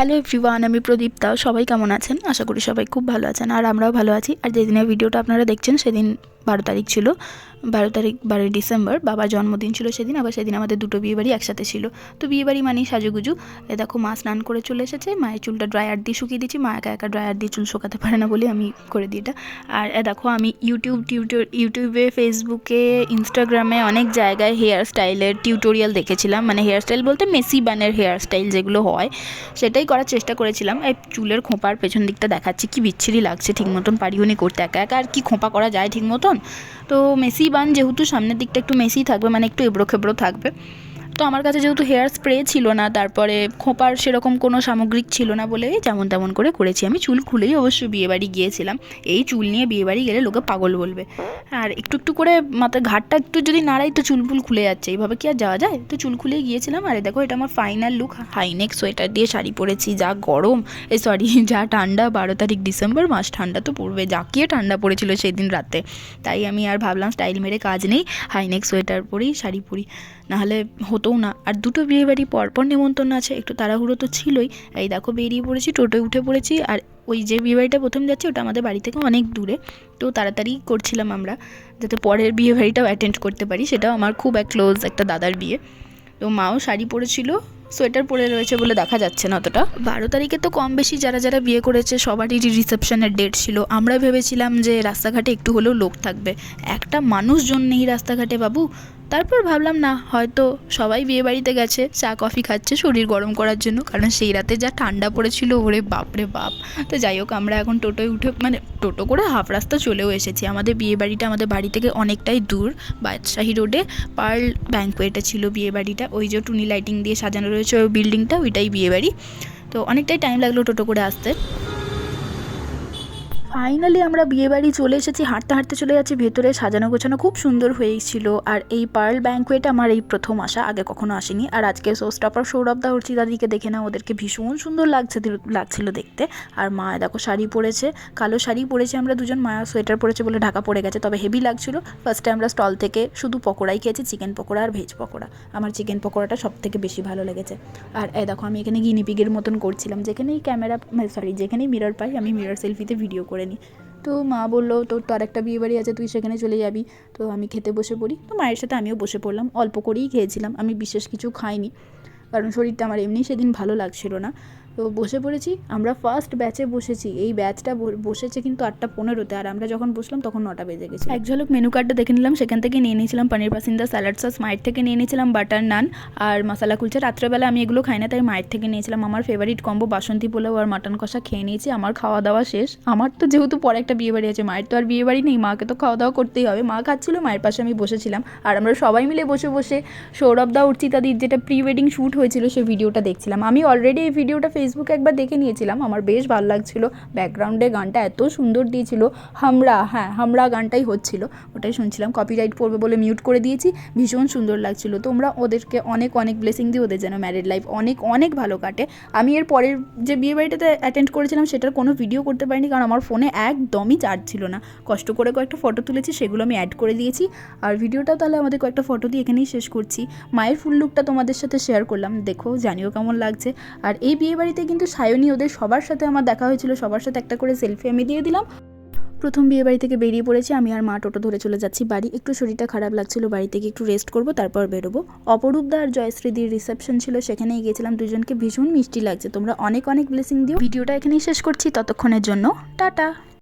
Hello everyone, আমি প্রদীপ দাও। সবাই কেমন আছেন? আশা করি সবাই খুব ভালো আছেন, আর আমরাও ভালো আছি। আর যেদিনের ভিডিওটা আপনারা দেখছেন, সেদিন বারো তারিখ ছিল। বারো তারিখ, বারোই ডিসেম্বর বাবার জন্মদিন ছিল সেদিন, আবার সেদিন আমাদের দুটো বিয়েবাড়ি একসাথে ছিল। তো বিয়েবাড়ি মানেই সাজুগুজু। এ দেখো, মা স্নান করে চলে এসেছে, মায়ের চুলটা ড্রায়ার দিয়ে শুকিয়ে দিচ্ছি মা একা একা ড্রায়ার দিয়ে চুল শুকাতে পারে না বলে আমি করে দিই এটা। আর এ দেখো, আমি ইউটিউব টিউটোর, ইউটিউবে, ফেসবুকে, ইনস্টাগ্রামে অনেক জায়গায় হেয়ার স্টাইলের টিউটোরিয়াল দেখেছিলাম। মানে হেয়ার স্টাইল বলতে মেসি বানের হেয়ার স্টাইল যেগুলো হয়, সেটাই করার চেষ্টা করেছিলাম। এই চুলের খোঁপার পেছন দিকটা দেখাচ্ছি, কি বিচ্ছিরি লাগছে, ঠিক মতন পারিওনি করতে। একা একা আর কি খোঁপা করা যায় ঠিক মতন তো মেসি বান যেহেতু সামনের দিকটা একটু মেসি থাকবে মানে একটু এবড়ো খেবড়ো থাকবে। তো আমার কাছে যেহেতু হেয়ার স্প্রে ছিল না, তারপরে খোঁপার সেরকম কোনো সামগ্রিক ছিল না বলে যেমন তেমন করে করেছি। আমি চুল খুলেই অবশ্য বিয়েবাড়ি গিয়েছিলাম। এই চুল নিয়ে বিয়েবাড়ি গেলে লোকে পাগল বলবে। আর একটু একটু করে মাথার ঘাটটা একটু যদি নাড়াই তো চুল ফুল খুলে যাচ্ছে। এইভাবে কি আর যাওয়া যায়? তো চুল খুলেই গিয়েছিলাম। আরে দেখো, এটা আমার ফাইনাল লুক হাইনেক সোয়েটার দিয়ে শাড়ি পরেছি। যা গরম। এ সরি যা ঠান্ডা। বারো তারিখ ডিসেম্বর, মাস ঠান্ডা তো পড়বে। জাকিয়ে ঠান্ডা পড়েছিল সেদিন রাতে। তাই আমি আর ভাবলাম স্টাইল মেরে কাজ নেই। হাইনেক সোয়েটার পরেই শাড়ি পরি। নাহলে হতোও না। আর দুটো বিয়ে বাড়ি পরপর নেমন্তন্ন আছে। একটু তাড়াহুড়ো তো ছিলই। এই দেখো, বেরিয়ে পড়েছি টোটোয় উঠে পড়েছি। আর ওই যে বিয়ে বাড়িটা প্রথম যাচ্ছে, ওটা আমাদের বাড়ি থেকে অনেক দূরে। তো তাড়াতাড়ি করছিলাম আমরা, যাতে পরের বিয়ে বাড়িটাও অ্যাটেন্ড করতে পারি। সেটাও আমার খুব এক ক্লোজ একটা দাদার বিয়ে। তো মাও শাড়ি পরেছিল সোয়েটার পরে রয়েছে বলে দেখা যাচ্ছে না অতটা। বারো তারিখে তো কম বেশি যারা যারা বিয়ে করেছে, সবারই রিসেপশনের ডেট ছিল। আমরা ভেবেছিলাম যে রাস্তাঘাটে একটু হলেও লোক থাকবে। একটা মানুষজন নেই রাস্তাঘাটে বাবু। তারপর ভাবলাম, না, হয়তো সবাই বিয়ে বাড়িতে গেছে, চা, কফি খাচ্ছে শরীর গরম করার জন্য। কারণ সেই রাতে যা ঠান্ডা পড়েছিল, ওরে বাপরে বাপ। তো যাই হোক, আমরা এখন টোটোয় উঠে মানে টোটো করে হাফ রাস্তা চলেও এসেছি। আমাদের বিয়ে বাড়িটা আমাদের বাড়ি থেকে অনেকটাই দূর, বাদশাহী রোডে। পার্ল ব্যাঙ্কোয়েটে ছিল বিয়ে বাড়িটা। ওই যে টুনি লাইটিং দিয়ে সাজানো রয়েছে ওই বিল্ডিংটা ওইটাই বিয়ে বাড়ি। তো অনেকটাই টাইম লাগল টোটো করে আসতে। ফাইনালি আমরা বিয়েবাড়ি চলে এসেছি, হাঁটতে হাঁটতে চলে যাচ্ছি, ভেতরে সাজানো গোছানো খুব সুন্দর হয়েছিল। আর এই পার্ল ব্যাঙ্কুয়েট আমার এই প্রথম আসা, আগে কখনো আসেনি। আর আজকে সোস্টাপার সৌরভ দা দাদিকে দেখে না ওদেরকে ভীষণ সুন্দর লাগছে লাগছিল দেখতে। আর মা দেখো, শাড়ি পরেছে, কালো শাড়ি পরেছে, আমরা দুজন মা সোয়েটার পরেছে বলে ঢাকা পড়ে গেছে, তবে হেভি লাগছিল। ফার্স্টে আমরা স্টল থেকে শুধু পকোড়াই খেয়েছি চিকেন পকোড়া আর ভেজ পকোড়া। আমার চিকেন পকোড়াটা সব থেকে বেশি ভালো লেগেছে। আর এ দেখো, আমি এখানে গিনিপিগের মতন করছিলাম, যেখানেই ক্যামেরা সরি যেখানেই মিরর পাই, আমি মিরর সেলফিতে ভিডিও করে। নিই তো মা বলল, তোর তো আরেকটা বিয়ে বাড়ি আছে, তুই সেখানে চলে যাবি। তো আমি খেতে বসে পড়ি। তো মায়ের সাথে আমিও বসে পড়লাম, অল্প করেই খেয়েছিলাম। আমি বিশেষ কিছু খাইনি, কারণ শরীরটা আমার এমনি সেদিন ভালো লাগছিল না। তো বসে পড়েছি, আমরা ফার্স্ট ব্যাচে বসেছি। এই ব্যাচটা বসেছে কিন্তু আটটা পনেরোতে, আর আমরা যখন বসলাম তখন নটা বেজে গেছে। এক ঝলক মেনু কার্ডটা দেখে নিলাম, সেখান থেকে নিয়ে নিয়েছিলাম পনির পাসিন্দা স্যালাড সস মায়ের থেকে নিয়ে নিয়েছিলাম বাটার নান আর মশলা কুলচা রাত্রেবেলা আমি এগুলো খাই না, তাই মায়ের থেকে নিয়েছিলাম। আমার ফেভারিট কম্বো বাসন্তী পোলাও আর মাটন কষা খেয়ে নিয়েছি, আমার খাওয়া দাওয়া শেষ। আমার তো যেহেতু পরে একটা বিয়ে বাড়ি আছে, মায়ের তো আর বিয়ে বাড়ি নেই, মাকে তো খাওয়া দাওয়া করতেই হবে। মা খাচ্ছিল, মায়ের পাশে আমি বসেছিলাম। আর আমরা সবাই মিলে বসে বসে সৌরভ দা উর্চিতাদির যেটা প্রি ওয়েডিং শ্যুট হয়েছিল সেই ভিডিওটা দেখছিলাম। আমি অলরেডি এই ভিডিওটা ফেসবুকে একবার দেখে নিয়েছিলাম। আমার বেশ ভালো লাগছিল। ব্যাকগ্রাউন্ডে গানটা এত সুন্দর দিয়েছিল। হামরা হ্যাঁ হামরা গানটাই হচ্ছিল। ওটাই শুনছিলাম। কপিরাইট পড়বে বলে মিউট করে দিয়েছি। ভীষণ সুন্দর লাগছিল। তোমরা ওদেরকে অনেক অনেক ব্লেসিং দিই ওদের যেন ম্যারিড লাইফ অনেক অনেক ভালো কাটে। আমি এর পরের যে বিয়ে বাড়িটাতে অ্যাটেন্ড করেছিলাম, সেটার কোনো ভিডিও করতে পারিনি। কারণ আমার ফোনে একদমই চার্জ ছিল না। কষ্ট করে কয়েকটা ফটো তুলেছি, সেগুলো আমি অ্যাড করে দিয়েছি। আর ভিডিওটাও তাহলে আমাদের কয়েকটা ফটো দিয়ে এখানেই শেষ করছি। মায়ের ফুল লুকটা তোমাদের সাথে শেয়ার করলাম। দেখো, জানিও কেমন লাগছে। আর এই বিয়ে বাড়িতে কিন্তু সায়নি ওদের সবার সাথে আমার দেখা হয়েছিল, সবার সাথে একটা করে সেলফি আমি দিয়ে দিলাম। প্রথম বিয়ে বাড়ি থেকে বেরিয়ে পড়েছি, আমি আর মা টোটো ধরে চলে যাচ্ছি বাড়ি। একটু শরীরটা খারাপ লাগছিল, বাড়ি থেকে একটু রেস্ট করব, তারপর বেরোবো। অপরূপদা আর জয়শ্রীদির রিসেপশন ছিল, সেখানেই গিয়েছিলাম। দুজনকে ভীষণ মিষ্টি লাগছে, তোমরা অনেক অনেক ব্লেসিং দিও। ভিডিওটা এখানেই শেষ করছি, ততক্ষণের জন্য, টাটা।